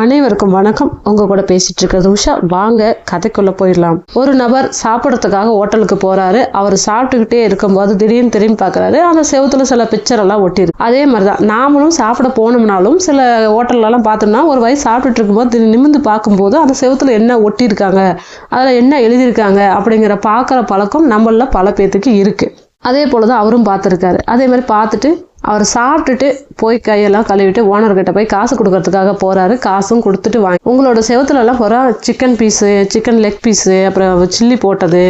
அனைவருக்கும் வணக்கம். உங்க கூட பேசிட்டு இருக்கிறது உஷா. வாங்க கதைக்குள்ள போயிடலாம். ஒரு நபர் சாப்பிட்றதுக்காக ஹோட்டலுக்கு போறாரு. அவர் சாப்பிட்டுக்கிட்டே இருக்கும்போது திடீர்னு திரும்பி பாக்குறாரு அந்த செவத்துல சில பிக்சர் எல்லாம் ஒட்டிருக்கு அதே மாதிரிதான். நாமளும் சாப்பிட போனோம்னாலும் சில ஹோட்டல்ல எல்லாம் பார்த்தோம்னா ஒரு வயசு சாப்பிட்டுட்டு இருக்கும்போது திடீர்னு நிமிந்து பார்க்கும்போது அந்த செவத்துல என்ன ஒட்டியிருக்காங்க அதுல என்ன எழுதியிருக்காங்க அப்படிங்கிற பார்க்குற பழக்கம் நம்மள பல பேர்த்துக்கு இருக்கு. அதே போல தான் அவரும் பார்த்துருக்காரு. அதே மாதிரி பார்த்துட்டு அவர் சாப்பிட்டுட்டு போய் கையெல்லாம் கழுவிட்டு ஓனர்கிட்ட போய் காசு கொடுக்கறதுக்காக போறாரு. காசும் கொடுத்துட்டு வாங்கி உங்களோட செவத்துலலாம் போகிறா chicken piece chicken leg piece அப்புறம் சில்லி போட்டது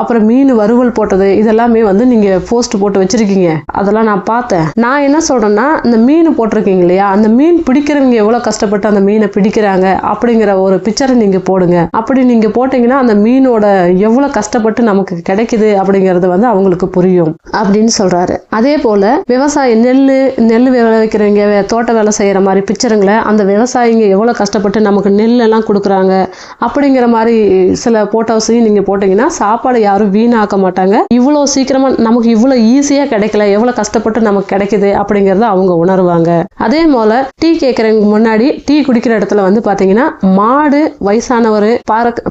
அப்புறம் மீன் வறுவல் போட்டது இதெல்லாமே வந்து நீங்கள் போஸ்ட் போட்டு வச்சுருக்கீங்க. அதெல்லாம் நான் பார்த்தேன். நான் என்ன சொல்கிறேன்னா இந்த மீன் போட்டிருக்கீங்க இல்லையா? அந்த மீன் பிடிக்கிறவங்க எவ்வளோ கஷ்டப்பட்டு அந்த மீனை பிடிக்கிறாங்க அப்படிங்கிற ஒரு பிக்சரை நீங்கள் போடுங்க. அப்படி நீங்கள் போட்டிங்கன்னா அந்த மீனோட எவ்வளோ கஷ்டப்பட்டு நமக்கு கிடைக்குது அப்படிங்கிறது வந்து அவங்களுக்கு புரியும் அப்படின்னு சொல்கிறாரு அதே போல் விவசாய நெல் நெல் விளைவிக்கிறவங்க வே- தோட்ட வேலை செய்கிற மாதிரி பிக்சருங்களை அந்த விவசாயிங்க எவ்வளோ கஷ்டப்பட்டு நமக்கு நெல்லெல்லாம் கொடுக்குறாங்க. அப்படிங்கிற மாதிரி சில போட்டோஸையும் நீங்கள் போட்டிங்கன்னா சாப்பாடு யாரும் வீணாக்க மாட்டாங்க. இவ்வளோ சீக்கிரமாக நமக்கு இவ்வளோ ஈஸியாக கிடைக்கல எவ்வளோ கஷ்டப்பட்டு நமக்கு கிடைக்குது அப்படிங்கிறத அவங்க உணர்வாங்க. அதே போல் டீ கேட்குறவங்க முன்னாடி டீ குடிக்கிற இடத்துல வந்து பார்த்தீங்கன்னா மாடு வயசானவர்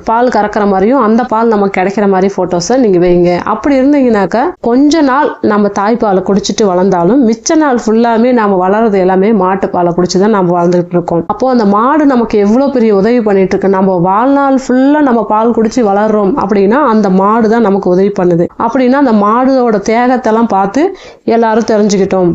பால் கறக்கிற மாதிரியும் அந்த பால் நமக்கு கிடைக்கிற மாதிரி ஃபோட்டோஸை நீங்கள் வைங்க. அப்படி இருந்தீங்கன்னாக்கா கொஞ்ச நாள் நம்ம தாய்ப்பாலை குடிச்சிட்டு வளர்ந்தாலும் மிச்ச நாள் ஃபுல்லாமே நாம் வளர்றது எல்லாமே மாட்டு பாலை குடிச்சு தான் நம்ம வாழ்ந்துகிட்டு இருக்கோம் அப்போ அந்த மாடு நமக்கு எவ்வளோ பெரிய உதவி பண்ணிட்டு இருக்கு நம்ம வாழ்நாள் ஃபுல்லாக நம்ம பால் குடிச்சு வளர்றோம் அப்படின்னா அந்த மாடு தான் நமக்கு உதவி பண்ணுது. அப்படின்னா அந்த மாடோட தேகத்தெல்லாம் பார்த்து எல்லாரும் தெரிஞ்சுக்கிட்டோம்.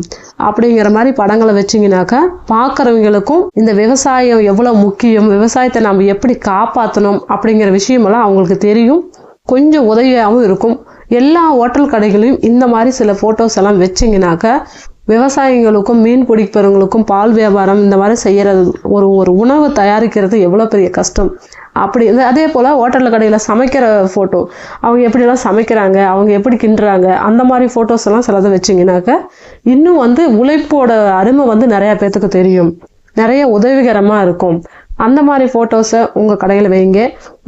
அப்படிங்கிற மாதிரி படங்களை வச்சீங்கன்னாக்கா பார்க்குறவங்களுக்கும் இந்த விவசாயம் எவ்வளோ முக்கியம் விவசாயத்தை நம்ம எப்படி காப்பாற்றணும் அப்படிங்கிற விஷயமெல்லாம் அவங்களுக்கு தெரியும். கொஞ்சம் உதவியாகவும் இருக்கும். எல்லா ஹோட்டல் கடைகளையும் இந்த மாதிரி சில ஃபோட்டோஸ் எல்லாம் வச்சிங்கனாக்கா விவசாயிகளுக்கும் மீன் பிடிப்பவர்களுக்கும் பால் வியாபாரம் இந்த மாதிரி செய்கிறது ஒரு ஒரு உணவு தயாரிக்கிறது எவ்வளோ பெரிய கஷ்டம். அப்படி இந்த- அதே போல் ஹோட்டலில் கடையில் சமைக்கிற ஃபோட்டோ அவங்க எப்படிலாம் சமைக்கிறாங்க அவங்க எப்படி கிண்டுறாங்க அந்த மாதிரி ஃபோட்டோஸ் எல்லாம் சிலதை வச்சிங்கனாக்கா இன்னும் வந்து உழைப்போட அருமை வந்து நிறையா பேர்த்துக்கு தெரியும். நிறைய உதவிகரமாக இருக்கும். அந்த மாதிரி ஃபோட்டோஸை உங்கள் கடையில் வைங்க.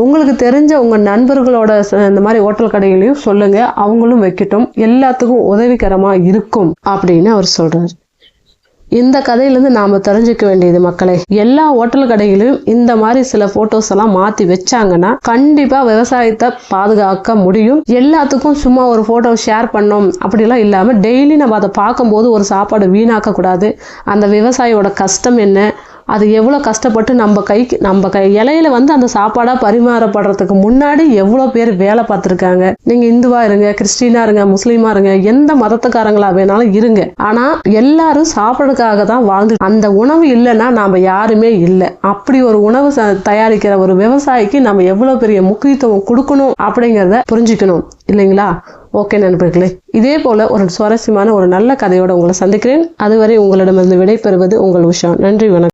உங்களுக்கு தெரிஞ்ச உங்கள் நண்பர்களோட இந்த மாதிரி ஹோட்டல் கடைகளையும் சொல்லுங்கள் அவங்களும் வைக்கட்டும். எல்லாத்துக்கும் உதவிகரமாக இருக்கும் அப்படின்னு அவர் சொல்கிறார் இந்த கதையிலேருந்து நாம் தெரிஞ்சுக்க வேண்டியது மக்களே எல்லா ஹோட்டல் கடைகளையும் இந்த மாதிரி சில ஃபோட்டோஸ் எல்லாம் மாற்றி வச்சாங்கன்னா கண்டிப்பாக விவசாயத்தை பாதுகாக்க முடியும். எல்லாத்துக்கும் சும்மா ஒரு ஃபோட்டோ ஷேர் பண்ணோம் அப்படிலாம் இல்லாமல் டெய்லி நம்ம அதை பார்க்கும்போது ஒரு சாப்பாடு வீணாக்கக்கூடாது. அந்த விவசாயியோட கஷ்டம் என்ன? அது எவ்வளோ கஷ்டப்பட்டு நம்ம கைக்கு நம்ம கை இலையில வந்து அந்த சாப்பாடாக பரிமாறப்படுறதுக்கு முன்னாடி எவ்வளோ பேர் வேலை பார்த்துருக்காங்க. நீங்கள் இந்துவா இருங்க கிறிஸ்டினா இருங்க முஸ்லீமா இருங்க எந்த மதத்துக்காரங்களா வேணாலும் இருங்க. ஆனால் எல்லாரும் சாப்பிட்றதுக்காக தான் வாழ்ந்து அந்த உணவு இல்லைன்னா நாம் யாருமே இல்லை. அப்படி ஒரு உணவு தயாரிக்கிற ஒரு விவசாயிக்கு நம்ம எவ்வளோ பெரிய முக்கியத்துவம் கொடுக்கணும் அப்படிங்கிறத புரிஞ்சுக்கணும். இல்லைங்களா? ஓகே நண்பர்களே இதே போல ஒரு சுவாரஸ்யமான ஒரு நல்ல கதையோட உங்களை சந்திக்கிறேன். அதுவரை உங்களிடமிருந்து விடைபெறுவது உங்கள் உஷா. நன்றி வணக்கம்.